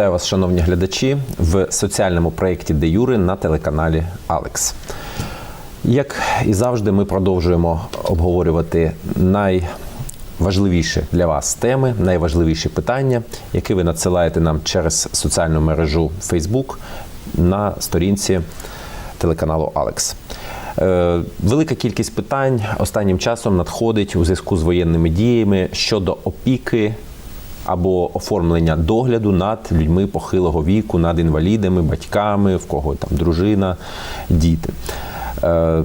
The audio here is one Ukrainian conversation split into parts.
Вітаю вас, шановні глядачі, в соціальному проєкті Де Юри на телеканалі Алекс. Як і завжди, ми продовжуємо обговорювати найважливіші для вас теми, найважливіші питання, які ви надсилаєте нам через соціальну мережу Facebook на сторінці телеканалу Алекс. Е, Велика кількість питань останнім часом надходить у зв'язку з воєнними діями щодо опіки або оформлення догляду над людьми похилого віку, над інвалідами, батьками, в кого там дружина, діти. Е,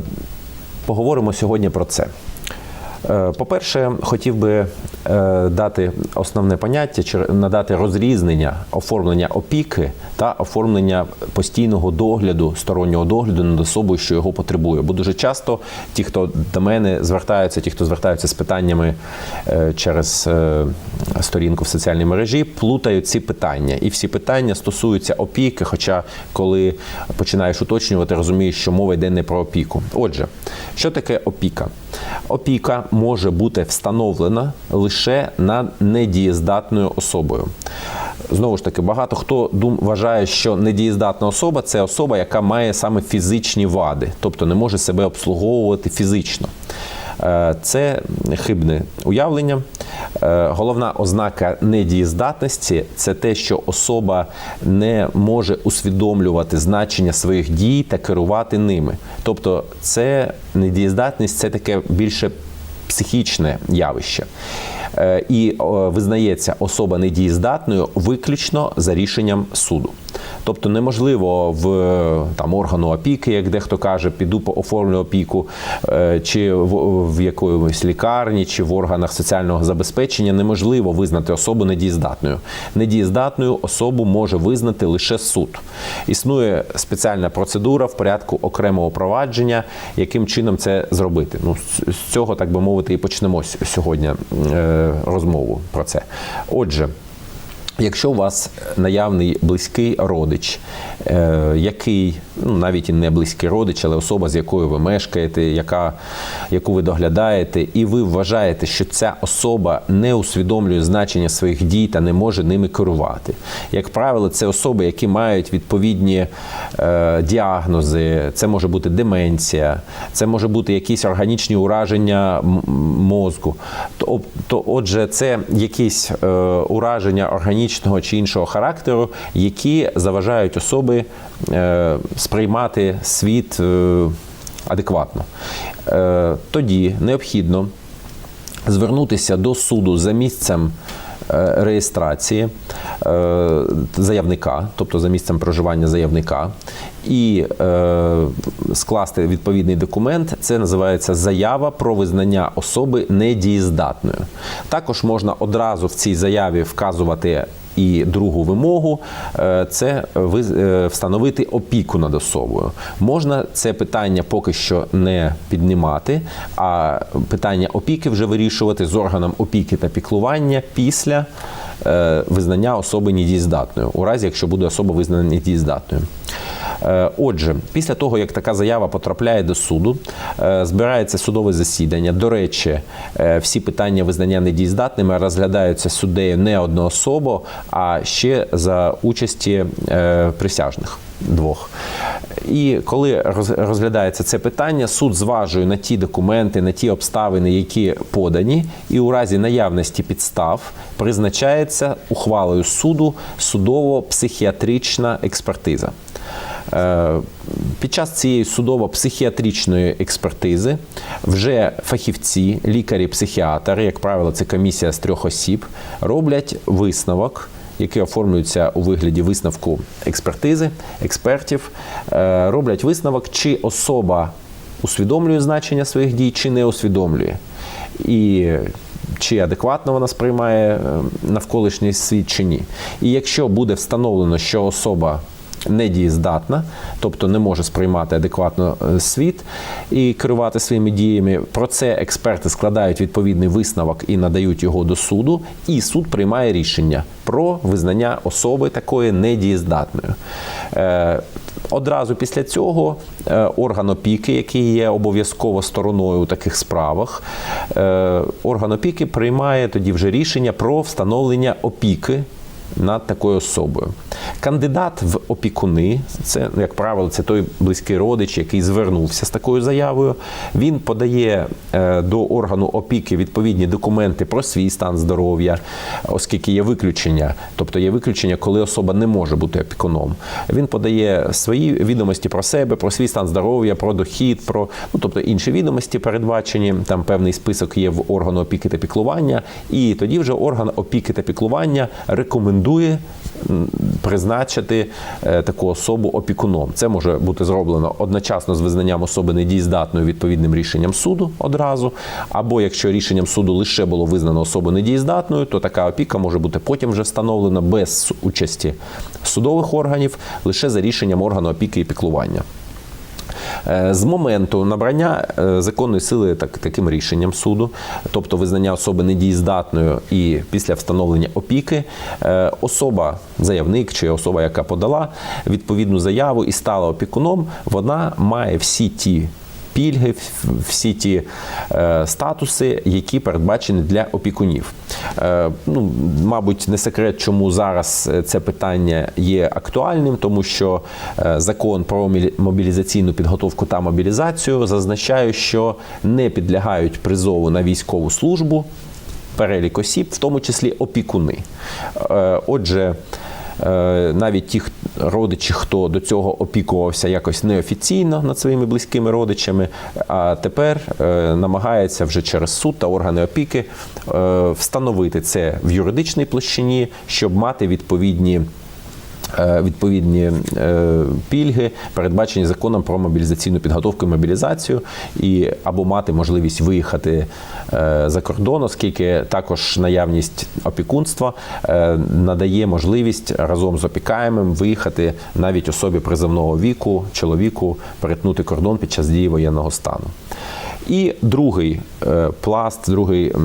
Поговоримо сьогодні про це. Е, По-перше, хотів би е, дати основне поняття чи надати розрізнення оформлення опіки та оформлення постійного догляду, стороннього догляду над особою, що його потребує. Бо дуже часто ті, хто до мене звертаються, ті, хто звертаються з питаннями е, через сторінку в соціальній мережі, плутають ці питання. І всі питання стосуються опіки. Хоча, коли починаєш уточнювати, розумієш, що мова йде не про опіку. Отже, що таке опіка? Опіка може бути встановлена лише над недієздатною особою. Знову ж таки, багато хто дум вважає, що недієздатна особа це особа, яка має саме фізичні вади, тобто не може себе обслуговувати фізично. Е, Це хибне уявлення. Е, Головна ознака недієздатності це те, що особа не може усвідомлювати значення своїх дій та керувати ними. Тобто, це недієздатність це таке більше психічне явище. Е, І визнається особа недієздатною виключно за рішенням суду. Тобто неможливо в там органу опіки, як дехто каже, піду по оформлю опіку, е, чи в, в якоїсь лікарні, чи в органах соціального забезпечення, неможливо визнати особу недієздатною. Недієздатною особу може визнати лише суд. Існує спеціальна процедура в порядку окремого провадження, яким чином це зробити. Ну з- цього так би мовити, і почнемо сьогодні е, розмову про це. Отже. Якщо у вас наявний близький родич, е, який ну навіть і не близький родич, але особа, з якою ви мешкаєте, яка, яку ви доглядаєте, і ви вважаєте, що ця особа не усвідомлює значення своїх дій та не може ними керувати. Як правило, це особи, які мають відповідні е, діагнози, це може бути деменція, це може бути якісь органічні ураження мозку. То, то отже, це якісь е, ураження органічного чи іншого характеру, які заважають особи е, сприймати світ е, адекватно. Е, тоді необхідно звернутися до суду за місцем реєстрації е, заявника, тобто за місцем проживання заявника, і е, скласти відповідний документ. Це називається заява про визнання особи недієздатною. Також можна одразу в цій заяві вказувати. І другу вимогу е, це е, встановити опіку над особою. Можна це питання поки що не піднімати, а питання опіки вже вирішувати з органом опіки та піклування після е, визнання особи недієздатною, у разі якщо буде особа визнана недієздатною. Е, Отже, після того, як така заява потрапляє до суду, е, збирається судове засідання. До речі, е, всі питання визнання недієздатними розглядаються суддею не одноособо, а ще за участі присяжних двох. І коли розглядається це питання, суд зважує на ті документи, на ті обставини, які подані, і у разі наявності підстав призначається ухвалою суду судово-психіатрична експертиза. Е, Під час цієї судово-психіатричної експертизи вже фахівці, лікарі-психіатри, як правило, це комісія з трьох осіб, роблять висновок, який оформлюється у вигляді висновку експертизи, експертів, е, роблять висновок, чи особа усвідомлює значення своїх дій, чи не усвідомлює. І чи адекватно вона сприймає е, навколишній світ чи ні. І якщо буде встановлено, що особа недієздатна, тобто не може сприймати адекватно е, світ і керувати своїми діями. Про це експерти складають відповідний висновок і надають його до суду, і суд приймає рішення про визнання особи такої недієздатною. Е, Одразу після цього е, орган опіки, який є обов'язково стороною у таких справах, орган опіки приймає тоді вже рішення про встановлення опіки над такою особою. Кандидат в опікуни, це, як правило, це той близький родич, який звернувся з такою заявою. Він подає е, до органу опіки відповідні документи про свій стан здоров'я, оскільки є виключення, тобто є виключення, коли особа не може бути опікуном. Він подає свої відомості про себе, про свій стан здоров'я, про дохід, про ну, тобто інші відомості передбачені. Там певний список є в органу опіки та піклування, і тоді вже орган опіки та піклування рекомендує м, призначити е, таку особу опікуном. Це може бути зроблено одночасно з визнанням особи недієздатною відповідним рішенням суду одразу. Або якщо рішенням суду лише було визнано особу недієздатною, то така опіка може бути потім вже встановлена без участі судових органів, лише за рішенням органу опіки і піклування. Е, З моменту набрання е, законної сили так, таким рішенням суду, тобто визнання особи недієздатною і після встановлення опіки, е, особа, заявник чи особа, яка подала відповідну заяву і стала опікуном, вона має всі ті. Пільги, всі ті е, статуси, які передбачені для опікунів. Е, ну, мабуть, не секрет, чому зараз е, це питання є актуальним, тому що закон про мобілізаційну підготовку та мобілізацію зазначає, що не підлягають призову на військову службу перелік осіб, в тому числі опікуни. Отже, навіть ті родичі, хто до цього опікувався якось неофіційно над своїми близькими родичами, а тепер е, намагається вже через суд та органи опіки е, встановити це в юридичній площині, щоб мати відповідні. Е, Відповідні е, пільги, передбачені законом про мобілізаційну підготовку і мобілізацію, і або мати можливість виїхати е, за кордон, оскільки також наявність опікунства надає можливість разом з опікаємим виїхати навіть особі призовного віку, чоловіку, перетнути кордон під час дії воєнного стану. І другий пласт, другий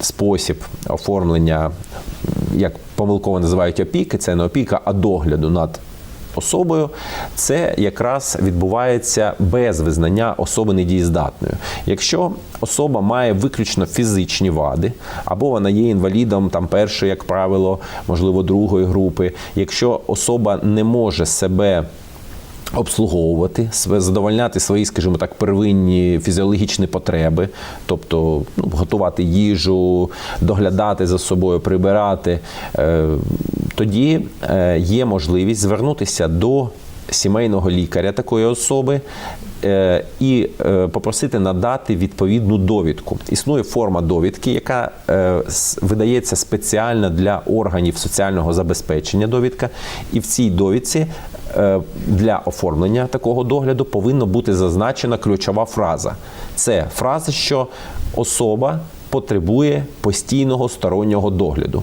спосіб оформлення, як помилково називають опіки, це не опіка, а догляду над особою, це якраз відбувається без визнання особи недієздатною. Якщо особа має виключно фізичні вади, або вона є інвалідом там першої, як правило, можливо, другої групи, якщо особа не може себе обслуговувати, задовольняти свої, скажімо так, первинні фізіологічні потреби, тобто ну, готувати їжу, доглядати за собою, прибирати, е, тоді е, є можливість звернутися до сімейного лікаря такої особи. е, І попросити надати відповідну довідку. Існує форма довідки, яка видається спеціально для органів соціального забезпечення. Довідка, і в цій довідці для оформлення такого догляду повинна бути зазначена ключова фраза. Це фраза, що особа потребує постійного стороннього догляду.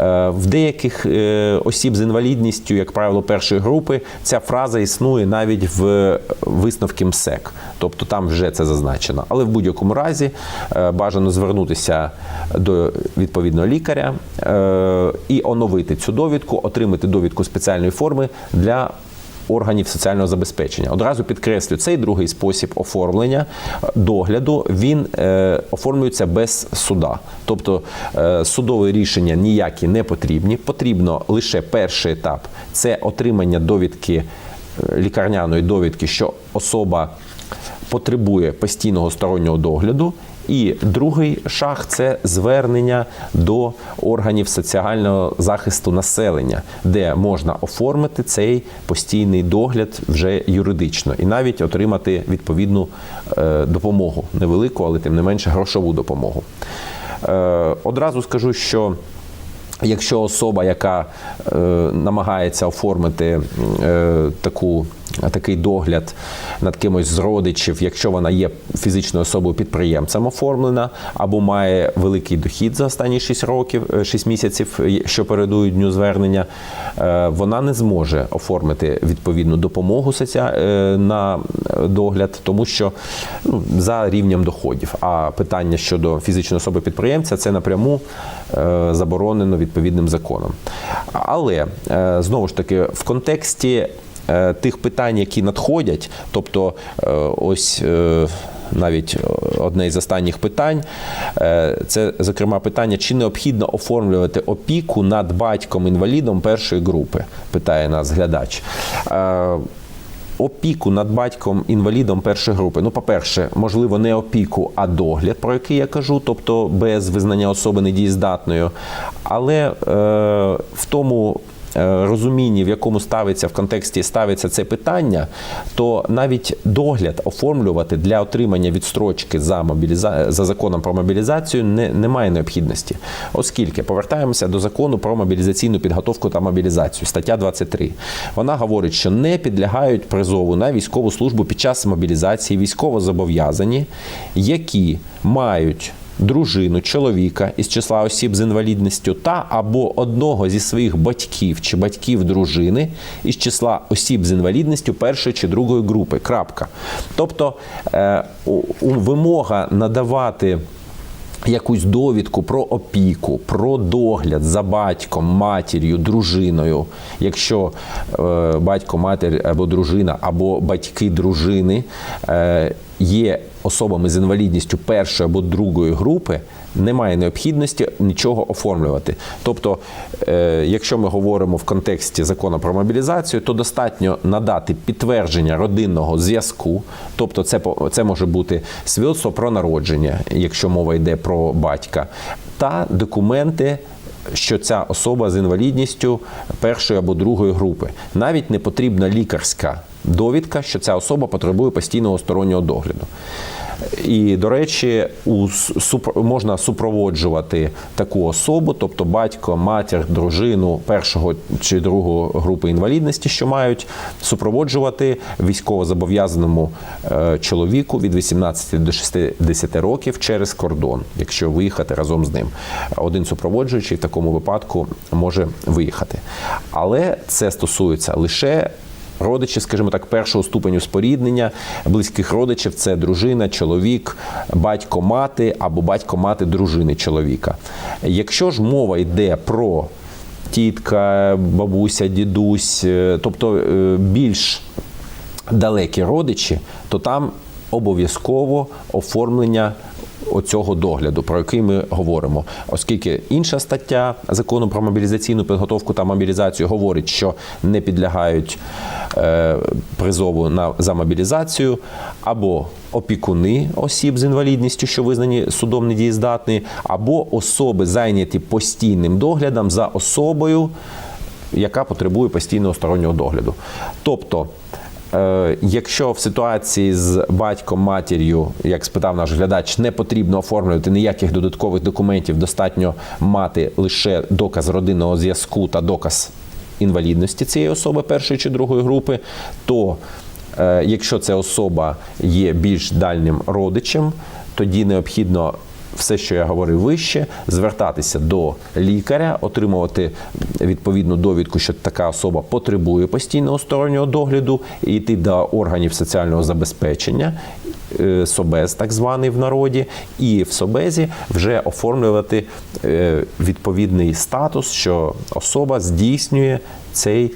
Е, В деяких е, осіб з інвалідністю, як правило, першої групи, ця фраза існує навіть в висновки МСЕК, тобто там вже це зазначено. Але в будь-якому разі е, бажано звернутися до відповідного лікаря е, і оновити цю довідку, отримати довідку спеціальної форми для органів соціального забезпечення. Одразу підкреслю, цей другий спосіб оформлення е, догляду він е, оформлюється без суда. Тобто е, судові рішення ніякі не потрібні. Потрібно лише перший етап це отримання довідки е, лікарняної довідки, що особа потребує постійного стороннього догляду. І другий шаг це звернення до органів соціального захисту населення, де можна оформити цей постійний догляд вже юридично і навіть отримати відповідну е, допомогу, невелику, але тим не менше грошову допомогу. Е, Одразу скажу, що Якщо особа, яка е, намагається оформити таку, такий догляд над кимось з родичів, якщо вона є фізичною особою підприємцем оформлена, або має великий дохід за останні 6 років, е, 6 місяців, е, що передують дню звернення, е, вона не зможе оформити відповідну допомогу е, на догляд, тому що ну, за рівнем доходів. А питання щодо фізичної особи підприємця це напряму е, заборонено відповідним законом. Але е, знову ж таки, в контексті е, тих питань, які надходять, тобто е, ось. е, навіть одне із останніх питань. Е, Це, зокрема, питання, чи необхідно оформлювати опіку над батьком-інвалідом першої групи, питає нас глядач. Е, Опіку над батьком інвалідом першої групи. Ну, по-перше, можливо, не опіку, а догляд, про який я кажу, тобто без визнання особи недієздатною. Але е, в тому е, розумінні, в якому ставиться в контексті ставиться це питання, то навіть догляд оформлювати для отримання відстрочки за мобіліза... за законом про мобілізацію не, немає необхідності, оскільки повертаємося до закону про мобілізаційну підготовку та мобілізацію, стаття 23. Вона говорить, що не підлягають призову на військову службу під час мобілізації військовозобов'язані, які мають дружину, чоловіка із числа осіб з інвалідністю та або одного зі своїх батьків чи батьків дружини із числа осіб з інвалідністю першої чи другої групи. Крапка. Тобто е, вимога надавати. Якусь довідку про опіку, про догляд за батьком, матір'ю, дружиною. Якщо е, батько, матір або дружина, або батьки дружини е, є особами з інвалідністю першої або другої групи, немає необхідності нічого оформлювати. Тобто, е, якщо ми говоримо в контексті закону про мобілізацію, то достатньо надати підтвердження родинного зв'язку, тобто це, це може бути свідоцтво про народження, якщо мова йде про батька, та документи. Що ця особа з інвалідністю першої або другої групи навіть не потрібна лікарська довідка, що ця особа потребує постійного стороннього догляду. І, до речі, у можна супроводжувати таку особу, тобто батько, матір, дружину першого чи другого групи інвалідності, що мають супроводжувати військовозобов'язаному е, чоловіку від 18 до 60 років через кордон, якщо виїхати разом з ним. Один супроводжуючий в такому випадку може виїхати. Але це стосується лише Родичі, скажімо так, першого ступеню споріднення близьких родичів це дружина, чоловік, батько мати або батько мати дружини чоловіка. Якщо ж мова йде про тітка, бабуся, дідусь, е, тобто е, більш далекі родичі, то там обов'язково оформлення оцього догляду, про який ми говоримо, оскільки інша стаття закону про мобілізаційну підготовку та мобілізацію говорить, що не підлягають е, призову на за мобілізацію або опікуни осіб з інвалідністю, що визнані судом недієздатні, або особи зайняті постійним доглядом за особою, яка потребує постійного стороннього догляду. Тобто, якщо в ситуації з батьком, матір'ю, як спитав наш глядач, не потрібно оформлювати ніяких додаткових документів, достатньо мати лише доказ родинного зв'язку та доказ інвалідності цієї особи першої чи другої групи, то е, якщо ця особа є більш дальнім родичем, тоді необхідно все, що я говорив вище, звертатися до лікаря, отримувати відповідну довідку, що така особа потребує постійного стороннього догляду, і йти до органів соціального забезпечення. е, СОБЕЗ, так званий в народі, і в СОБЕЗі вже оформлювати е, відповідний статус, що особа здійснює цей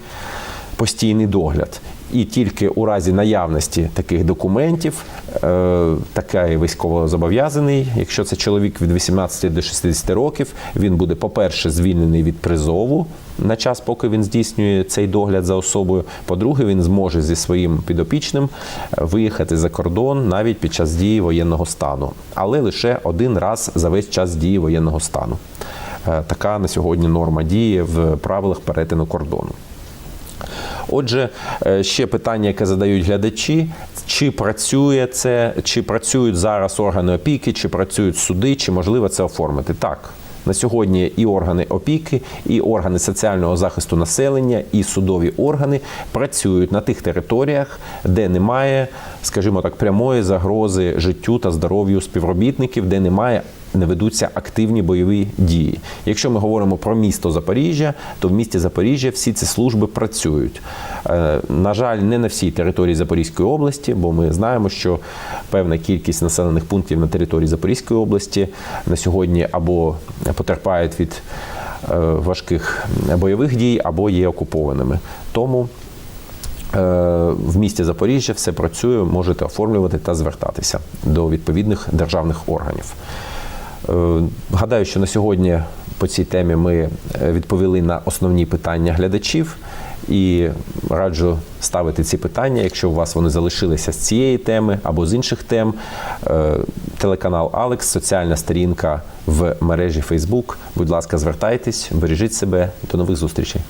постійний догляд. І тільки у разі наявності таких документів е, такий військовозобов'язаний, якщо це чоловік від 18 до 60 років, він буде, по-перше, звільнений від призову на час, поки він здійснює цей догляд за особою. По-друге, він зможе зі своїм підопічним е, виїхати за кордон навіть під час дії воєнного стану, але лише один раз за весь час дії воєнного стану. Е, Така на сьогодні норма діє в правилах перетину кордону. Отже, е, ще питання, яке задають глядачі: чи працює це, чи працюють зараз органи опіки, чи працюють суди, чи можливо це оформити? Так. На сьогодні і органи опіки, і органи соціального захисту населення, і судові органи працюють на тих територіях, де немає, скажімо так, прямої загрози життю та здоров'ю співробітників, де немає не ведуться активні бойові дії. Якщо ми говоримо про місто Запоріжжя, то в місті Запоріжжя всі ці служби працюють. Е, На жаль, не на всій території Запорізької області, бо ми знаємо, що певна кількість населених пунктів на території Запорізької області на сьогодні або потерпають від е, важких бойових дій, або є окупованими. Тому Е, В місті Запоріжжя все працює, можете оформлювати та звертатися до відповідних державних органів. Е, Гадаю, що на сьогодні по цій темі ми е, відповіли на основні питання глядачів. І раджу ставити ці питання, якщо у вас вони залишилися з цієї теми або з інших тем. Е, Телеканал Алекс, соціальна сторінка в мережі Facebook. Будь ласка, звертайтесь, бережіть себе. До нових зустрічей.